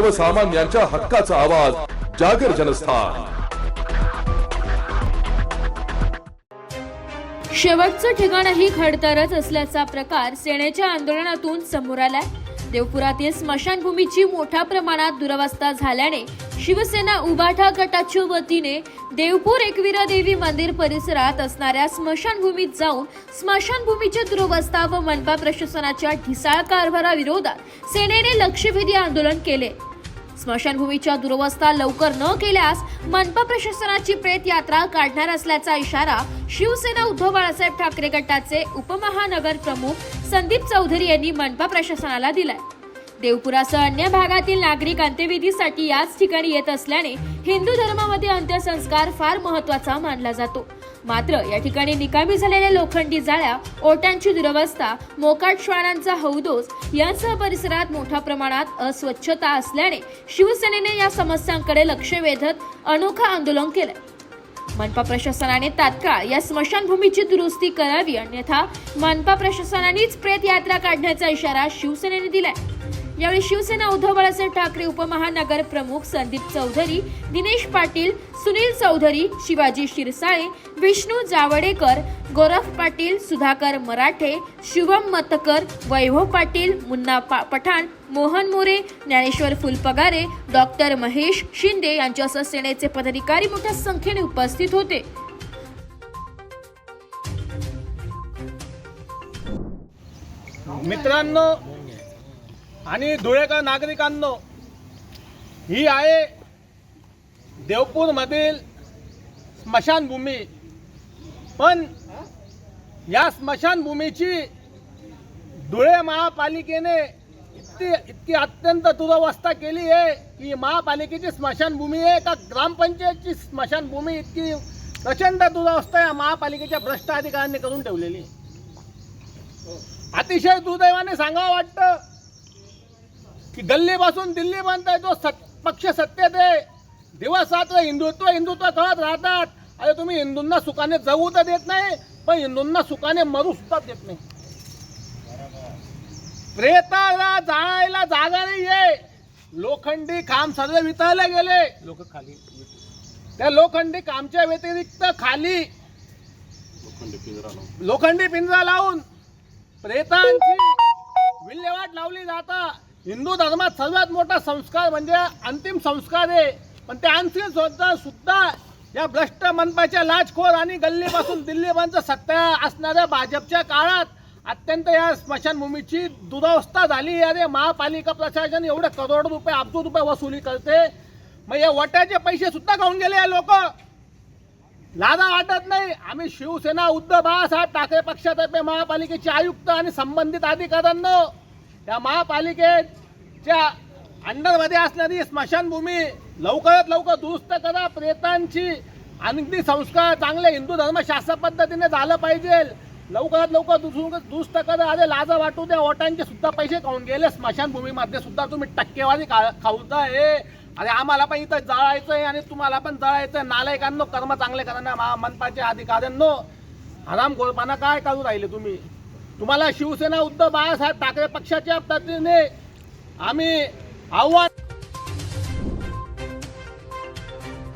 सर्वसामान्यांच्या हक्काचा आवाज जागर जनस्थान. शेवटचं ठिकाणही खडतरच असल्याचा प्रकार सेनेच्या आंदोलनातून समोर आलाय. देवपुरातील स्मशानभूमीची मोठ्या प्रमाणात दुरवस्था झाल्याने शिवसेना उबाठा गटाच्या वतीने देवपूर एकविरा देवी मंदिर परिसरात असणाऱ्या स्मशानभूमीत जाऊन स्मशानभूमीची दुरवस्था व मनपा प्रशासनाच्या ढिसाळ कारभाराविरोधात सेनेने लक्षवेधी आंदोलन केले. स्मशानभूमीच्या दुरवस्था लवकर न केल्यास मनपा प्रशासनाची प्रेत यात्रा काढणार असल्याचा इशारा शिवसेना उद्धव बाळासाहेब ठाकरे गटाचे उपमहानगर प्रमुख संदीप चौधरी यांनी मनपा प्रशासनाला दिलाय. देवपुरासह अन्य भागातील नागरिक अंत्यविधीसाठी याच ठिकाणी येत असल्याने हिंदू धर्मामध्ये अंत्यसंस्कार फार महत्त्वाचा मानला जातो. मात्र या ठिकाणी निकामी झालेल्या लोखंडी जाळ्या ओट्यांची दुरवस्था मोकाट श्वानांचा हौदोस यांसह परिसरात मोठ्या प्रमाणात अस्वच्छता असल्याने शिवसेनेने या समस्यांकडे लक्ष वेधत अनोखं आंदोलन केलं मनपा प्रशासनाने तात्काळ या स्मशानभूमीची दुरुस्ती करावी अन्यथा मनपा प्रशासनानेच प्रेत यात्रा काढण्याचा इशारा शिवसेनेने दिलाय. यावेळी शिवसेना उद्धव बाळासाहेब ठाकरे उपमहानगर प्रमुख संदीप चौधरी दिनेश पाटील सुनील चौधरी शिवाजी शिरसाळे विष्णू जावडेकर गौरव पाटील सुधाकर मराठे शुभम मतकर वैभव पाटील मुन्ना पा- पठाण मोहन मोरे ज्ञानेश्वर फुलपगारे डॉक्टर महेश शिंदे यांच्यासह सेनेचे पदाधिकारी मोठ्या संख्येने उपस्थित होते. मित्रांनो आणि धुळेकर नागरिकांनो ही आहे देवपूरमधील स्मशानभूमी. पण या स्मशानभूमीची धुळे महापालिकेने इतकी इतकी अत्यंत दुरवस्था केली आहे की महापालिकेची स्मशानभूमी आहे का ग्रामपंचायतची स्मशानभूमी इतकी प्रचंड दुरवस्था या महापालिकेच्या भ्रष्ट अधिकाऱ्यांनी करून ठेवलेली अतिशय दुर्दैवाने सांगावं वाटतं की गल्लीपासून दिल्लीपर्यंत जो सत पक्ष सत्तेत आहे दिवस रात्र हिंदुत्व हिंदुत्व करत राहतात. अरे तुम्ही हिंदूंना सुखाने जगू तर देत नाही पण हिंदूंना सुखाने मरू सुद्धा देत नाही. प्रेताला जाळायला जागा नाही आहे लोखंडी खांब सर्व वितळले गेले. लोक खाली त्या लोखंडी खांबच्या व्यतिरिक्त खाली लोखंडी पिंजरा लावून प्रेतांची विल्हेवाट लावली जाता. हिंदू धर्मात सर्वात मोठा संस्कार म्हणजे अंतिम संस्कार आहे. पण ते अंतिम संस्कार सुद्धा या भ्रष्ट मनपाच्या लाचखोर आणि गल्लीपासून दिल्लीपर्यंत सत्ता असणाऱ्या भाजपच्या काळात अत्यंत या स्मशानभूमीची दुरावस्था झाली. अरे महापालिका प्रशासन एवढे करोड रुपये अब्ज रुपये वसुली करते. मग या वट्याचे पैसे सुद्धा खाऊन गेले या लोक. लादा वाटत नाही. आम्ही शिवसेना उद्धव बाळासाहेब ठाकरे पक्षातर्फे महापालिकेचे आयुक्त आणि संबंधित अधिकाऱ्यांना त्या महापालिकेच्या अंडरमध्ये असणारी स्मशानभूमी लवकरात लवकर दुरुस्त करा. प्रेतांची अगदी संस्कार चांगले हिंदू धर्मशास्त्र पद्धतीने झालं पाहिजे. लवकरात लवकर दुरुस्त करा. अरे लाजा वाटू द्या. ओटांचे सुद्धा पैसे खाऊन गेले. स्मशानभूमीमध्ये सुद्धा तुम्ही टक्केवारी खा खाऊताय. अरे आम्हाला पण इथं जळायचंय आणि तुम्हाला पण जळायचंय. नालायकांनो कर्म चांगले करा ना मनपाचे अधिकाऱ्यांनो आराम गोळपाना काय करू राहिले तुम्ही? तुम्हाला शिवसेना उद्धव बाळासाहेब ठाकरे पक्षाच्या पद्धतीने आम्ही आव्हान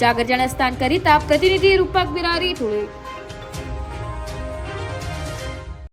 जागर जनस्थान करिता प्रतिनिधी रूपक बिरारी धुळे.